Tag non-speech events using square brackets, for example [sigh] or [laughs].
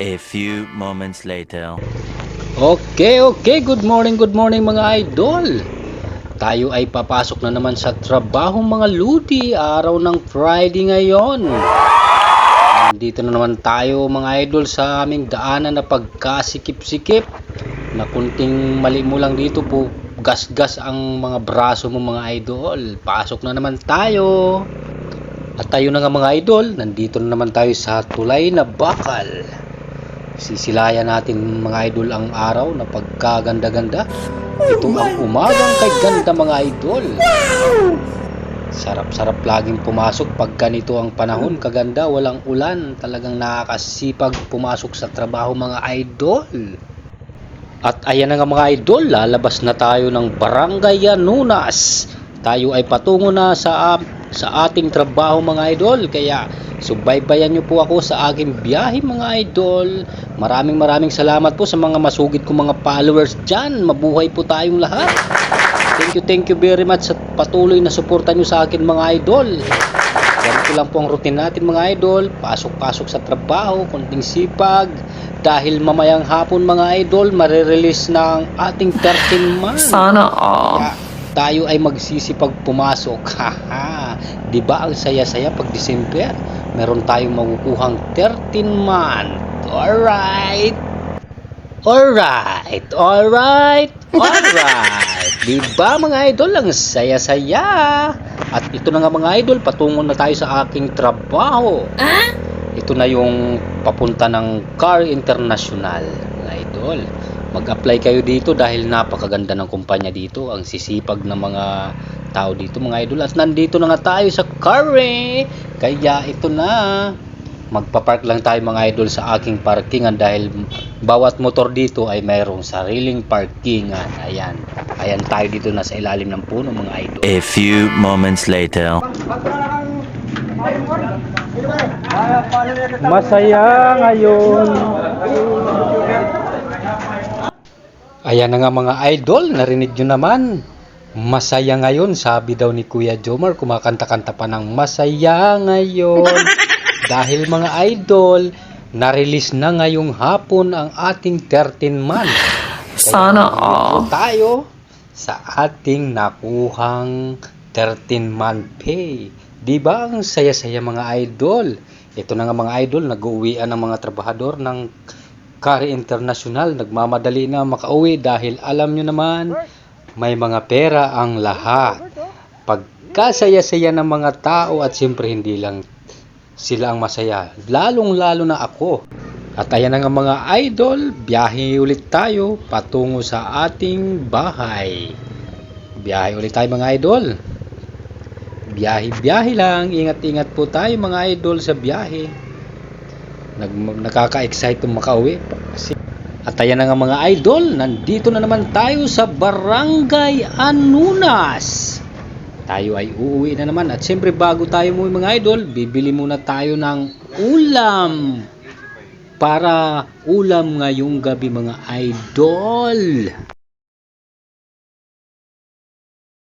A few moments later. Okay, okay. Good morning, good morning mga idol. Tayo ay papasok na naman sa trabaho mga ludi. Araw ng Friday ngayon. Dito na naman tayo mga idol sa aming daanan na pagkasikip-sikip. Na kunting mali mo lang dito po, gas-gas ang mga braso mo mga idol. Pasok na naman tayo. At tayo na nga mga idol, nandito na naman tayo sa tulay na bakal. Sisilayan natin mga idol ang araw na pagkaganda-ganda. Ito ang umagang kay ganda mga idol. Sarap-sarap laging pumasok pag ganito ang panahon. Kaganda, walang ulan. Talagang nakakasipag pumasok sa trabaho mga idol. At ayan na nga mga idol, lalabas na tayo ng Barangay Yanunas. Tayo ay patungo na sa sa ating trabaho mga idol. Kaya subaybayan niyo po ako sa aking biyahe mga idol. Maraming maraming salamat po sa mga masugid ko mga followers dyan. Mabuhay po tayong lahat. Thank you, thank you very much sa patuloy na suporta nyo sa akin mga idol. Ganito lang po ang routine natin mga idol. Pasok-pasok sa trabaho, konting sipag. Dahil mamayang hapon mga idol, marirelease ang ating 13 months. Sana all. Kaya tayo ay magsisipag pumasok. [laughs] Haha. 'Di ba ang saya-saya pag December? Meron tayong makukuhang 13 month. Alright. Alright. Alright. Alright. 'Di ba mga idol ang saya-saya? At ito na nga mga idol, patungo na tayo sa aking trabaho. Ito na yung papunta ng Car International, mga idol. Mag-apply kayo dito dahil napakaganda ng kumpanya dito. Ang sisipag ng mga tao dito, mga idol. At nandito na nga tayo sa Carre. Kaya ito na. Magpapark lang tayo mga idol sa aking parkingan dahil bawat motor dito ay mayroong sariling parkingan. Ayan. Ayan tayo dito na sa ilalim ng puno mga idol. A few moments later. Masaya ngayon. Ayan na nga mga idol, narinig nyo naman. Masaya ngayon, sabi daw ni Kuya Jomar, kumakanta-kanta pa ng masaya ngayon. [laughs] Dahil mga idol, na-release na ngayong hapon ang ating 13 month. Sana Ito all. tayo sa ating nakuhang 13 month pay. Di ba ang saya-saya mga idol? Ito na nga mga idol, nag-uwian ng mga trabahador ng Kari International. Nagmamadali na makauwi dahil alam nyo naman, may mga pera ang lahat. Pagkasaya-saya ng mga tao at siyempre hindi lang sila ang masaya. Lalong-lalo na ako. At ayan na nga mga idol, biyahe ulit tayo patungo sa ating bahay. Biyahe ulit tayo mga idol. Biyahe-biyahe lang, ingat-ingat po tayo mga idol sa biyahe. Nag nakaka-excite kung makauwi. Kasi at ayan na nga mga idol, nandito na naman tayo sa Barangay Anunas. Tayo ay uuwi na naman at siyempre bago tayo umuwi mga idol, bibili muna tayo ng ulam para ulam ngayong gabi mga idol.